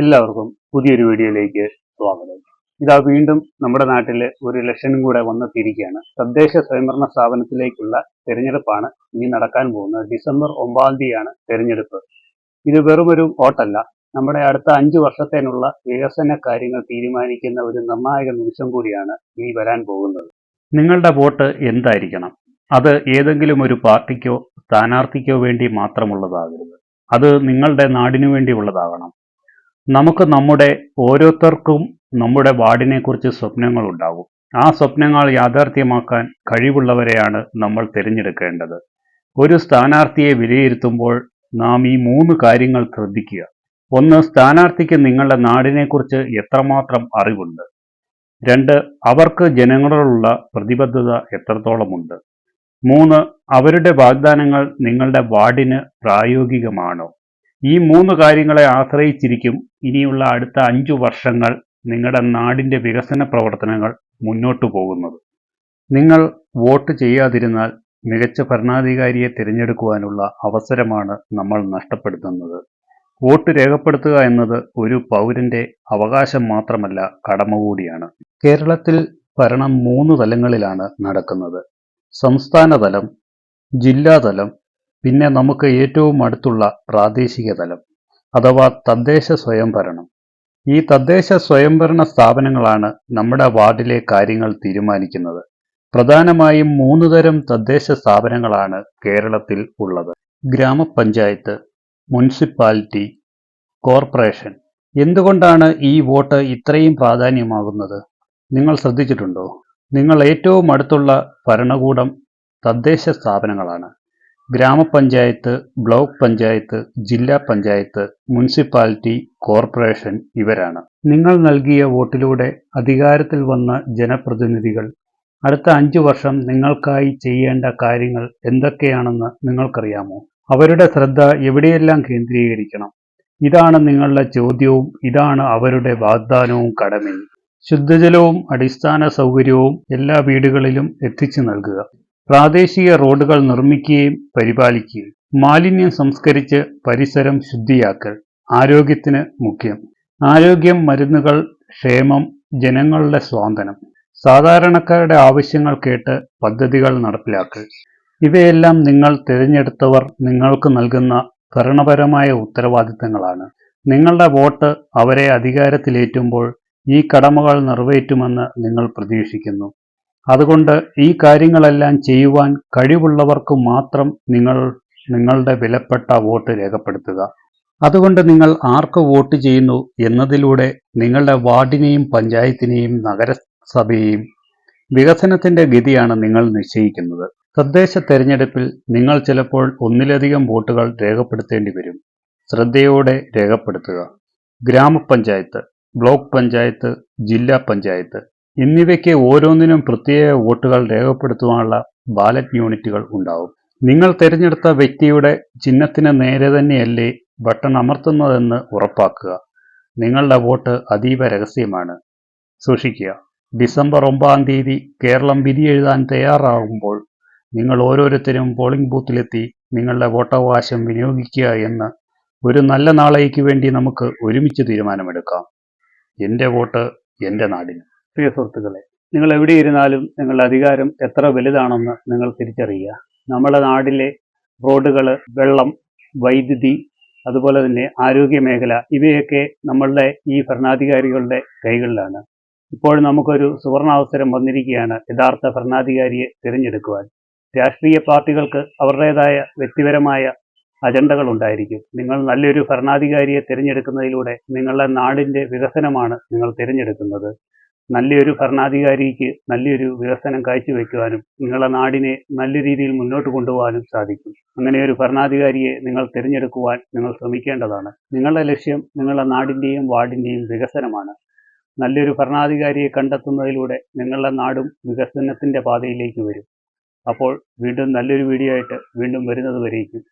എല്ലാവർക്കും പുതിയൊരു വീഡിയോയിലേക്ക് സ്വാഗതം. ഇതാ വീണ്ടും നമ്മുടെ നാട്ടിൽ ഒരു ഇലക്ഷനും കൂടെ വന്നെത്തിയിരിക്കുകയാണ്. തദ്ദേശ സ്വയംഭരണ സ്ഥാപനത്തിലേക്കുള്ള തെരഞ്ഞെടുപ്പാണ് ഇനി നടക്കാൻ പോകുന്നത്. ഡിസംബർ ഒമ്പതാം തീയതിയാണ് തെരഞ്ഞെടുപ്പ്. ഇത് വെറുമൊരു വോട്ടല്ല. നമ്മുടെ അടുത്ത അഞ്ചു വർഷത്തേനുള്ള വികസന കാര്യങ്ങൾ തീരുമാനിക്കുന്ന ഒരു നിർണായക നിമിഷം കൂടിയാണ് ഇനി വരാൻ പോകുന്നത്. നിങ്ങളുടെ വോട്ട് എന്തായിരിക്കണം? അത് ഏതെങ്കിലും ഒരു പാർട്ടിക്കോ സ്ഥാനാർത്ഥിക്കോ വേണ്ടി മാത്രമുള്ളതാകരുത്. അത് നിങ്ങളുടെ നാടിനു വേണ്ടിയുള്ളതാകണം നമുക്ക് നമ്മുടെ ഓരോരുത്തർക്കും നമ്മുടെ വാർഡിനെക്കുറിച്ച് സ്വപ്നങ്ങളുണ്ടാകും ആ സ്വപ്നങ്ങൾ യാഥാർത്ഥ്യമാക്കാൻ കഴിവുള്ളവരെയാണ് നമ്മൾ തിരഞ്ഞെടുക്കേണ്ടത്. ഒരു സ്ഥാനാർത്ഥിയെ വിലയിരുത്തുമ്പോൾ നാം ഈ മൂന്ന് കാര്യങ്ങൾ ശ്രദ്ധിക്കുക. ഒന്ന് സ്ഥാനാർത്ഥിക്ക് നിങ്ങളുടെ നാടിനെക്കുറിച്ച് എത്രമാത്രം അറിവുണ്ട്? രണ്ട് അവർക്ക് ജനങ്ങളോടുള്ള പ്രതിബദ്ധത എത്രത്തോളമുണ്ട്? മൂന്ന് അവരുടെ വാഗ്ദാനങ്ങൾ നിങ്ങളുടെ വാർഡിന് പ്രായോഗികമാണോ? ഈ മൂന്ന് കാര്യങ്ങളെ ആശ്രയിച്ചിരിക്കും ഇനിയുള്ള അടുത്ത അഞ്ചു വർഷങ്ങൾ നിങ്ങളുടെ നാടിന്റെ വികസന പ്രവർത്തനങ്ങൾ മുന്നോട്ടു പോകുന്നത്. നിങ്ങൾ വോട്ട് ചെയ്യാതിരുന്നാൽ മികച്ച ഭരണാധികാരിയെ തിരഞ്ഞെടുക്കുവാനുള്ള അവസരമാണ് നമ്മൾ നഷ്ടപ്പെടുത്തുന്നത്. വോട്ട് രേഖപ്പെടുത്തുക എന്നത് ഒരു പൗരന്റെ അവകാശം മാത്രമല്ല കടമ കൂടിയാണ്. കേരളത്തിൽ ഭരണം മൂന്ന് തലങ്ങളിലാണ് നടക്കുന്നത്. സംസ്ഥാനതലം ജില്ലാതലം പിന്നെ നമുക്ക് ഏറ്റവും അടുത്തുള്ള പ്രാദേശിക തലം അഥവാ തദ്ദേശ സ്വയംഭരണം. ഈ തദ്ദേശ സ്വയംഭരണ സ്ഥാപനങ്ങളാണ് നമ്മുടെ വാർഡിലെ കാര്യങ്ങൾ തീരുമാനിക്കുന്നത്. പ്രധാനമായും മൂന്ന് തരം തദ്ദേശ സ്ഥാപനങ്ങളാണ് കേരളത്തിൽ ഉള്ളത്. ഗ്രാമപഞ്ചായത്ത് മുനിസിപ്പാലിറ്റി കോർപ്പറേഷൻ. എന്തുകൊണ്ടാണ് ഈ വോട്ട് ഇത്രയും പ്രാധാന്യമാകുന്നത്? നിങ്ങൾ ശ്രദ്ധിച്ചിട്ടുണ്ടോ? നിങ്ങൾ ഏറ്റവും അടുത്തുള്ള ഭരണകൂടം തദ്ദേശ സ്ഥാപനങ്ങളാണ്. ഗ്രാമപഞ്ചായത്ത് ബ്ലോക്ക് പഞ്ചായത്ത് ജില്ലാ പഞ്ചായത്ത് മുനിസിപ്പാലിറ്റി കോർപ്പറേഷൻ ഇവരാണ്. നിങ്ങൾ നൽകിയ വോട്ടിലൂടെ അധികാരത്തിൽ വന്ന ജനപ്രതിനിധികൾ അടുത്ത അഞ്ചു വർഷം നിങ്ങൾക്കായി ചെയ്യേണ്ട കാര്യങ്ങൾ എന്തൊക്കെയാണെന്ന് നിങ്ങൾക്കറിയാമോ? അവരുടെ ശ്രദ്ധ എവിടെയെല്ലാം കേന്ദ്രീകരിക്കണം? ഇതാണ് നിങ്ങളുടെ ചോദ്യവും ഇതാണ് അവരുടെ വാഗ്ദാനവും കടമയും. ശുദ്ധജലവും അടിസ്ഥാന സൗകര്യവും എല്ലാ വീടുകളിലും എത്തിച്ചു നൽകുക. പ്രാദേശിക റോഡുകൾ നിർമ്മിക്കുകയും പരിപാലിക്കുകയും മാലിന്യം സംസ്കരിച്ച് പരിസരം ശുദ്ധിയാക്കൽ ആരോഗ്യത്തിന് മുഖ്യം. ആരോഗ്യം മരുന്നുകൾ ക്ഷേമം ജനങ്ങളുടെ സ്വാതന്ത്ര്യം സാധാരണക്കാരുടെ ആവശ്യങ്ങൾ കേട്ട് പദ്ധതികൾ നടപ്പിലാക്കൽ. ഇവയെല്ലാം നിങ്ങൾ തിരഞ്ഞെടുത്തവർ നിങ്ങൾക്ക് നൽകുന്ന ഭരണപരമായ ഉത്തരവാദിത്തങ്ങളാണ്. നിങ്ങളുടെ വോട്ട് അവരെ അധികാരത്തിലേറ്റുമ്പോൾ ഈ കടമകൾ നിറവേറ്റുമെന്ന് നിങ്ങൾ പ്രതീക്ഷിക്കുന്നു. അതുകൊണ്ട് ഈ കാര്യങ്ങളെല്ലാം ചെയ്യുവാൻ കഴിവുള്ളവർക്ക് മാത്രം നിങ്ങൾ നിങ്ങളുടെ വിലപ്പെട്ട വോട്ട് രേഖപ്പെടുത്തുക. അതുകൊണ്ട് നിങ്ങൾ ആർക്ക് വോട്ട് ചെയ്യുന്നു എന്നതിലൂടെ നിങ്ങളുടെ വാർഡിനെയും പഞ്ചായത്തിനെയും നഗരസഭയെയും വികസനത്തിന്റെ ഗതിയാണ് നിങ്ങൾ നിശ്ചയിക്കുന്നത്. തദ്ദേശ തെരഞ്ഞെടുപ്പിൽ നിങ്ങൾ ചിലപ്പോൾ ഒന്നിലധികം വോട്ടുകൾ രേഖപ്പെടുത്തേണ്ടി വരും. ശ്രദ്ധയോടെ രേഖപ്പെടുത്തുക. ഗ്രാമപഞ്ചായത്ത് ബ്ലോക്ക് പഞ്ചായത്ത് ജില്ലാ പഞ്ചായത്ത് എന്നിവയ്ക്ക് ഓരോന്നിനും പ്രത്യേക വോട്ടുകൾ രേഖപ്പെടുത്തുവാനുള്ള ബാലറ്റ് യൂണിറ്റുകൾ ഉണ്ടാവും. നിങ്ങൾ തിരഞ്ഞെടുത്ത വ്യക്തിയുടെ ചിഹ്നത്തിന് നേരെ തന്നെയല്ലേ ബട്ടൺ അമർത്തുന്നതെന്ന് ഉറപ്പാക്കുക. നിങ്ങളുടെ വോട്ട് അതീവ രഹസ്യമാണ്. സൂക്ഷിക്കുക. ഡിസംബർ ഒമ്പതാം തീയതി കേരളം വിധിയെഴുതാൻ തയ്യാറാകുമ്പോൾ നിങ്ങൾ ഓരോരുത്തരും പോളിംഗ് ബൂത്തിലെത്തി നിങ്ങളുടെ വോട്ടവകാശം വിനിയോഗിക്കുക എന്ന് ഒരു നല്ല നാളേക്ക് വേണ്ടി നമുക്ക് ഒരുമിച്ച് തീരുമാനമെടുക്കാം. എന്റെ വോട്ട് എന്റെ നാടിന്. പ്രിയ സുഹൃത്തുക്കളെ നിങ്ങൾ എവിടെ ഇരുന്നാലും നിങ്ങളുടെ അധികാരം എത്ര വലുതാണെന്ന് നിങ്ങൾ തിരിച്ചറിയുക. നമ്മുടെ നാടിലെ റോഡുകൾ വെള്ളം വൈദ്യുതി അതുപോലെ തന്നെ ആരോഗ്യ മേഖല ഇവയൊക്കെ നമ്മളുടെ ഈ ഭരണാധികാരികളുടെ കൈകളിലാണ്. ഇപ്പോൾ നമുക്കൊരു സുവർണാവസരം വന്നിരിക്കുകയാണ് യഥാർത്ഥ ഭരണാധികാരിയെ തിരഞ്ഞെടുക്കുവാൻ. രാഷ്ട്രീയ പാർട്ടികൾക്ക് അവരുടേതായ വ്യക്തിപരമായ അജണ്ടകൾ ഉണ്ടായിരിക്കും. നിങ്ങൾ നല്ലൊരു ഭരണാധികാരിയെ തിരഞ്ഞെടുക്കുന്നതിലൂടെ നിങ്ങളുടെ നാടിന്റെ വികസനമാണ് നിങ്ങൾ തിരഞ്ഞെടുക്കുന്നത്. നല്ലൊരു ഭരണാധികാരിക്ക് നല്ലൊരു വികസനം കാഴ്ചവെക്കുവാനും നിങ്ങളുടെ നാടിനെ നല്ല രീതിയിൽ മുന്നോട്ട് കൊണ്ടുപോകാനും സാധിക്കും. അങ്ങനെ ഒരു ഭരണാധികാരിയെ നിങ്ങൾ തിരഞ്ഞെടുക്കുവാൻ നിങ്ങൾ ശ്രമിക്കേണ്ടതാണ്. നിങ്ങളുടെ ലക്ഷ്യം നിങ്ങളുടെ നാടിന്റെയും വാർഡിന്റെയും വികസനമാണ്. നല്ലൊരു ഭരണാധികാരിയെ കണ്ടെത്തുന്നതിലൂടെ നിങ്ങളുടെ നാടും വികസനത്തിന്റെ പാതയിലേക്ക് വരും. അപ്പോൾ വീണ്ടും നല്ലൊരു വീഡിയോ ആയിട്ട് വീണ്ടും വരുന്നത് വരേക്കും.